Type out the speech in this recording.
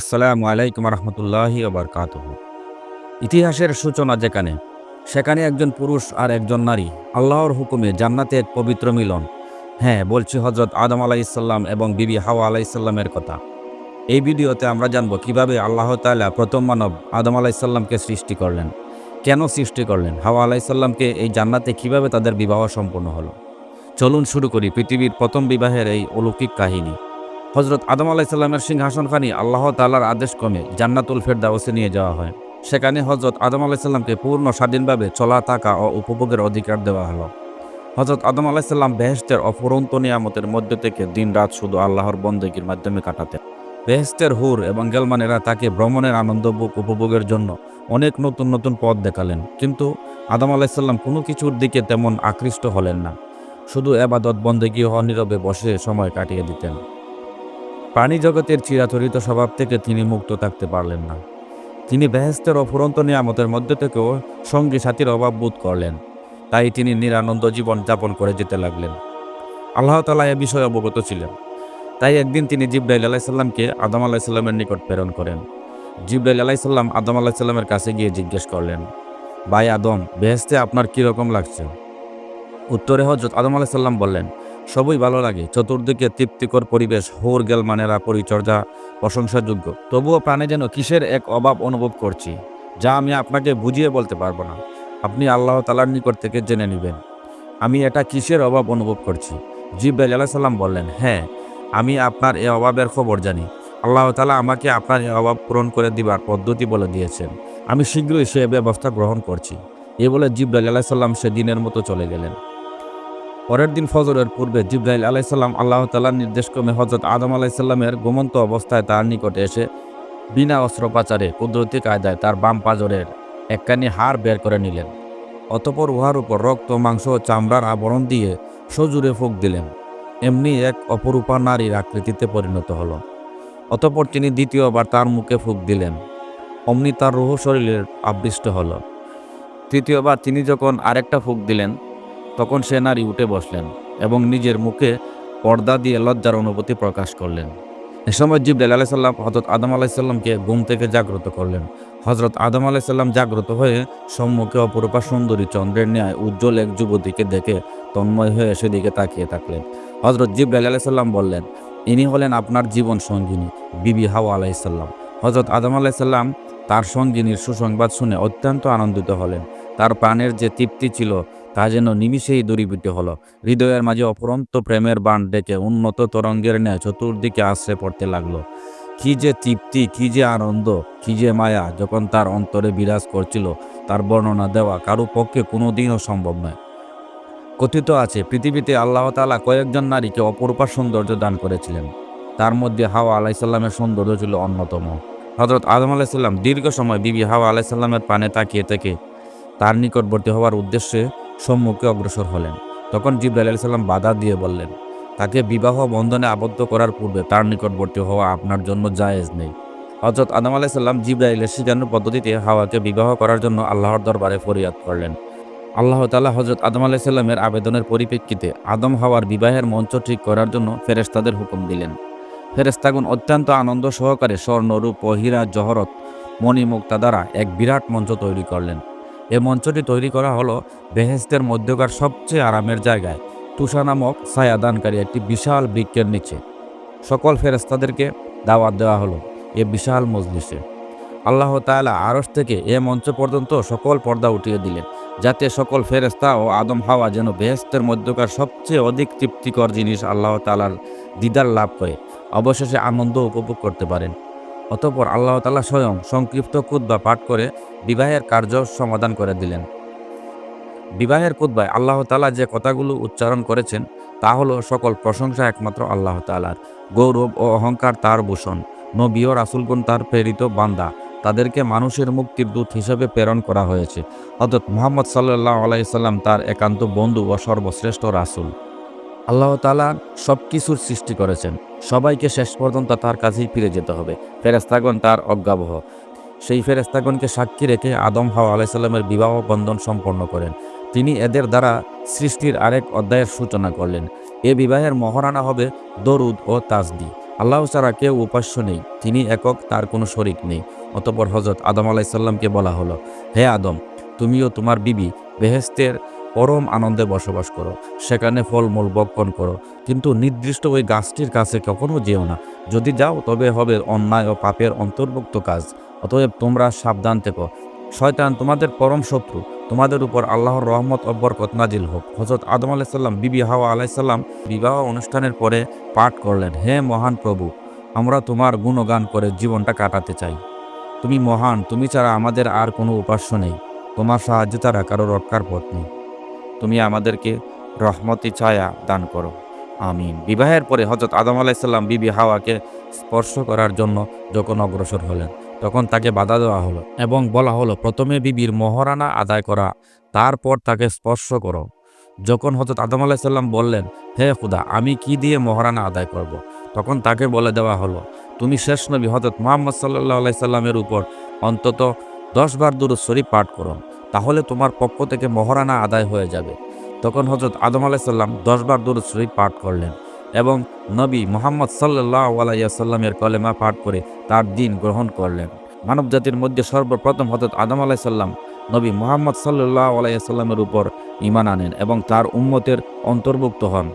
আসসালামু আলাইকুম রহমতুল্লাহি ওবরকাত ইতিহাসের সূচনা যেখানে, সেখানে একজন পুরুষ আর একজন নারী আল্লাহর হুকুমে জান্নাতে এক পবিত্র মিলন। হ্যাঁ বলছি হজরত আদম আলাইসাল্লাম এবং বিবি হাওয়া আলাইসাল্লামের কথা। এই ভিডিওতে আমরা জানব কীভাবে আল্লাহ তাআলা প্রথম মানব আদম আলাইসাল্লামকে সৃষ্টি করলেন। কেন সৃষ্টি করলেন? হাওয়া আলাইসাল্লামকে এই জান্নাতে কীভাবে তাদের বিবাহ সম্পন্ন হলো? চলুন শুরু করি পৃথিবীর প্রথম বিবাহের এই অলৌকিক কাহিনী। হজরত আদম আলাইসাল্লামের সিংহাসনখানি আল্লাহ তাল্লার আদেশ ক্রমে জান্নাতুল ফেরদাউসে নিয়ে যাওয়া হয়। সেখানে হজরত আদম আলাইসাল্লামকে পূর্ণ স্বাধীনভাবে চলা, থাকা ও উপভোগের অধিকার দেওয়া হলো। হজরত আদম আলাইসাল্লাম বেহেস্তের অফুরন্ত নিয়ামতের মধ্য থেকে দিন রাত শুধু আল্লাহর বন্দেগীর মাধ্যমে কাটাতেন। বেহেস্তের হুর এবং গেলমানেরা তাকে ভ্রমণের আনন্দ উপভোগের জন্য অনেক নতুন নতুন পথ দেখালেন। কিন্তু আদম আলাইসাল্লাম কোনো কিছুর দিকে তেমন আকৃষ্ট হলেন না। শুধু এবাদত বন্দেগী ও নীরবে বসে সময় কাটিয়ে দিতেন। প্রাণী জগতের চিরাচরিত স্বভাব থেকে তিনি মুক্ত থাকতে পারলেন না। তিনি বেহেস্তের অফুরন্ত নিয়ামতের মধ্যে থেকেও সঙ্গী সাথীর অভাব বোধ করলেন। তাই তিনি নিরানন্দ জীবন যাপন করে যেতে লাগলেন। আল্লাহ তালা এ বিষয়ে অবগত ছিলেন। তাই একদিন তিনি জিব্রাইল আলাইসাল্লামকে আদম আলাইসাল্লামের নিকট প্রেরণ করেন। জিব্রাইল আলাইসাল্লাম আদম আলাইসাল্লামের কাছে গিয়ে জিজ্ঞেস করলেন, ভাই আদম, বেহেস্তে আপনার কীরকম লাগছে? উত্তরে হজরত আদম আলাইসাল্লাম বললেন সবই ভালো লাগে। চতুর্দিকে তৃপ্তিকর পরিবেশ, হোর গেল মানেরা পরিচর্যা, প্রশংসাযোগ্য। তবুও প্রাণে যেন কিসের এক অভাব অনুভব করছি, যা আমি আপনাকে বুঝিয়ে বলতে পারব না। আপনি আল্লাহ তালার নিকট থেকে জেনে নেবেন। আমি এটা কিসের অভাব অনুভব করছি? জিব্রাইল আলাহ সাল্লাম বললেন হ্যাঁ আমি আপনার এ অভাবের খবর জানি। আল্লাহ তালা আমাকে আপনার এ অভাব পূরণ করে দিবার পদ্ধতি বলে দিয়েছেন। আমি শীঘ্রই সে ব্যবস্থা গ্রহণ করছি। এ বলে জিব্রাইল আলাহ সাল্লাম সে দিনের মতো চলে গেলেন। পরের দিন ফজরের পূর্বে জিব্রাইল আলাইসাল্লাম আল্লাহ তালার নির্দেশক্রমে হজরত আদম আলাইসাল্লামের গোমন্ত অবস্থায় তার নিকটে এসে বিনা অস্ত্রোপাচারে কুদরতি কায়দায় তার বাম পাজরের একখানি হাড় বের করে নিলেন। অতপর উহার উপর রক্ত, মাংস, চামড়ার আবরণ দিয়ে সজুরে ফুক দিলেন। এমনি এক অপরূপা নারীর আকৃতিতে পরিণত হল। অতপর তিনি দ্বিতীয়বার তার মুখে ফুক দিলেন। অমনি তার রুহ শরীরের আবৃষ্ট হল। তৃতীয়বার তিনি যখন আরেকটা ফুক দিলেন তখন সে নারী উঠে বসলেন এবং নিজের মুখে পর্দা দিয়ে লজ্জার অনুভূতি প্রকাশ করলেন। এ সময় জিব্রাইল আলাইসাল্লাম হজরত আদম আলাইসাল্লামকে ঘুম থেকে জাগ্রত করলেন। হজরত আদম আলাইসাল্লাম জাগ্রত হয়ে সম্মুখে অপরূপা সুন্দরী চন্দ্রের ন্যায় উজ্জ্বল এক যুবতীকে দেখে তন্ময় হয়ে সেদিকে তাকিয়ে থাকলেন। হজরত জিব্রাইল আলাইসাল্লাম বললেন, ইনি হলেন আপনার জীবন সঙ্গিনী, বিবি হাওয়া আলাইসাল্লাম হজরত আদম আলাইসাল্লাম তার সঙ্গিনীর সুসংবাদ শুনে অত্যন্ত আনন্দিত হলেন। তার প্রাণের যে তৃপ্তি ছিল তা যেন নিমিষেই দূরীভূত হলো। হৃদয়ের মাঝে অপরন্ত প্রেমের বান ডেকে উন্নত তরঙ্গের ন্যায় চতুর্দিকে আশ্রে পড়তে লাগল। কি যে তৃপ্তি, কি যে আনন্দ, কি যে মায়া যখন তার অন্তরে বিরাজ করছিল, তার বর্ণনা দেওয়া কারও পক্ষে কোনোদিনও সম্ভব নয়। কথিত আছে, পৃথিবীতে আল্লাহ তালা কয়েকজন নারীকে অপরূপা সৌন্দর্য দান করেছিলেন। তার মধ্যে হাওয়া আলাইসাল্লামের সৌন্দর্য ছিল অন্যতম। হজরত আদম আলাইসাল্লাম দীর্ঘ সময় বিবি হাওয়া আলাইসাল্লামের পানে তাকিয়ে থেকে তার নিকটবর্তী হওয়ার উদ্দেশ্যে সম্মুখে অগ্রসর হলেন। তখন জিব্রাইল আলি সাল্লাম বাধা দিয়ে বললেন, তাকে বিবাহ বন্ধনে আবদ্ধ করার পূর্বে তার নিকটবর্তী হওয়া আপনার জন্য জায়েজ নেই। হজরত আদম আলাইসাল্লাম জিব্রাইলের শিখানোর পদ্ধতিতে হাওয়াকে বিবাহ করার জন্য আল্লাহর দরবারে ফরিয়াদ করলেন। আল্লাহ তালা হজরত আদম আলাইসাল্লামের আবেদনের পরিপ্রেক্ষিতে আদম হাওয়ার বিবাহের মঞ্চ ঠিক করার জন্য ফেরেস্তাদের হুকুম দিলেন। ফেরেস্তাগুন অত্যন্ত আনন্দ সহকারে স্বর্ণরূপ হীরা জহরত মণিমুক্তা দ্বারা এক বিরাট মঞ্চ তৈরি করলেন। এ মঞ্চটি তৈরি করা হলো বেহেস্তের মধ্যকার সবচেয়ে আরামের জায়গায়। তুষা নামক ছায়াদানকারী একটি বিশাল বৃক্ষের নিচে। সকল ফেরেস্তাদেরকে দাওয়াত দেওয়া হলো এ বিশাল মজলিসে। আল্লাহ তাআলা আরস থেকে এ মঞ্চ পর্যন্ত সকল পর্দা উঠিয়ে দিলেন, যাতে সকল ফেরেস্তা ও আদম হাওয়া যেন বেহেস্তের মধ্যকার সবচেয়ে অধিক তৃপ্তিকর জিনিস আল্লাহ তালার দিদার লাভ করে, অবশেষে আনন্দ উপভোগ করতে পারেন। অতপর আল্লাহ তালা স্বয়ং সংক্ষিপ্ত কুদ্বা পাঠ করে বিবাহের কার্য সমাধান করে দিলেন। বিবাহের কুদ্বায় আল্লাহ তালা যে কথাগুলো উচ্চারণ করেছেন, তা হলো সকল প্রশংসা একমাত্র আল্লাহ তালার গৌরব ও অহংকার তার ভূষণ নবী ও রাসুলগুন তার প্রেরিত বান্দা। তাদেরকে মানুষের মুক্তির দূত হিসেবে প্রেরণ করা হয়েছে। অর্থাৎ মোহাম্মদ সাল্লাহ আলাইসাল্লাম তার একান্ত বন্ধু ও সর্বশ্রেষ্ঠ রাসুল। আল্লাহ তালা সব কিছুর সৃষ্টি করেছেন। সবাইকে শেষ পর্যন্ত তার কাছেই ফিরে যেতে হবে। ফেরেস্তাগণ তার অজ্ঞাবহ। সেই ফেরেস্তাগণকে সাক্ষী রেখে আদম হাওয়া আলাইসাল্লামের বিবাহ বন্ধন সম্পন্ন করেন। তিনি এদের দ্বারা সৃষ্টির আরেক অধ্যায়ের সূচনা করলেন। এ বিবাহের মহারানা হবে দরুদ ও তাজদি আল্লাহ ছাড়া কেউ উপাস্য নেই। তিনি একক, তার কোনো শরিক নেই। অতপর হজরত আদম আলাইসাল্লামকে বলা হলো, হে আদম, তুমিও তোমার বিবি বেহেস্তের পরম আনন্দে বসবাস করো। সেখানে ফলমূল বক্ষণ করো। কিন্তু নির্দিষ্ট ওই গাছটির কাছে কখনো যেও না। যদি যাও, তবে হবে অন্যায় ও পাপের অন্তর্ভুক্ত কাজ। অতএব তোমরা সাবধান থেকো। শয়তান তোমাদের পরম শত্রু। তোমাদের উপর আল্লাহর রহমত ও বরকত নাজিল হোক। হজরত আদম আলাইসাল্লাম বিবি হাওয়া আলাইসাল্লাম বিবাহ অনুষ্ঠানের পরে পাঠ করলেন, হে মহান প্রভু, আমরা তোমার গুণগান করে জীবনটা কাটাতে চাই। তুমি মহান, তুমি ছাড়া আমাদের আর কোনো উপাস্য নেই। তোমার সাহায্য ছাড়া কারও রক্ষার পথ নেই। তুমি আমাদেরকে রহমতি ছায়া দান করো। আমিন। বিবাহের পরে হজরত আদম আলাইসাল্লাম বিবি হাওয়াকে স্পর্শ করার জন্য যখন অগ্রসর হলেন, তখন তাকে বাধা দেওয়া হলো এবং বলা হলো, প্রথমে বিবির মহারানা আদায় করা, তারপর তাকে স্পর্শ করো। যখন হজরত আদম আলাইসাল্লাম বললেন, হে খুদা, আমি কি দিয়ে মহারানা আদায় করব। তখন তাকে বলে দেওয়া হলো, তুমি শেষ নবী হজরত মোহাম্মদ সাল্লাহ আলাইসাল্লামের উপর অন্তত দশবার দূর শরীফ পাঠ করো। তাহলে তোমার পক্ষ থেকে মহারানা আদায় হয়ে যাবে। তখন হজরত আদম আলাইসাল্লাম দশবার দূর শরীফ পাঠ করলেন এবং নবী মোহাম্মদ সাল্লাহ আলাইসাল্লামের কলেমা পাঠ করে তার দিন গ্রহণ করলেন। মানব জাতির মধ্যে সর্বপ্রথম হজরত আদম আলাইসাল্লাম নবী মোহাম্মদ সাল্লাহ আলাইসাল্লামের উপর ইমান আনেন এবং তার উম্মতের অন্তর্ভুক্ত হন।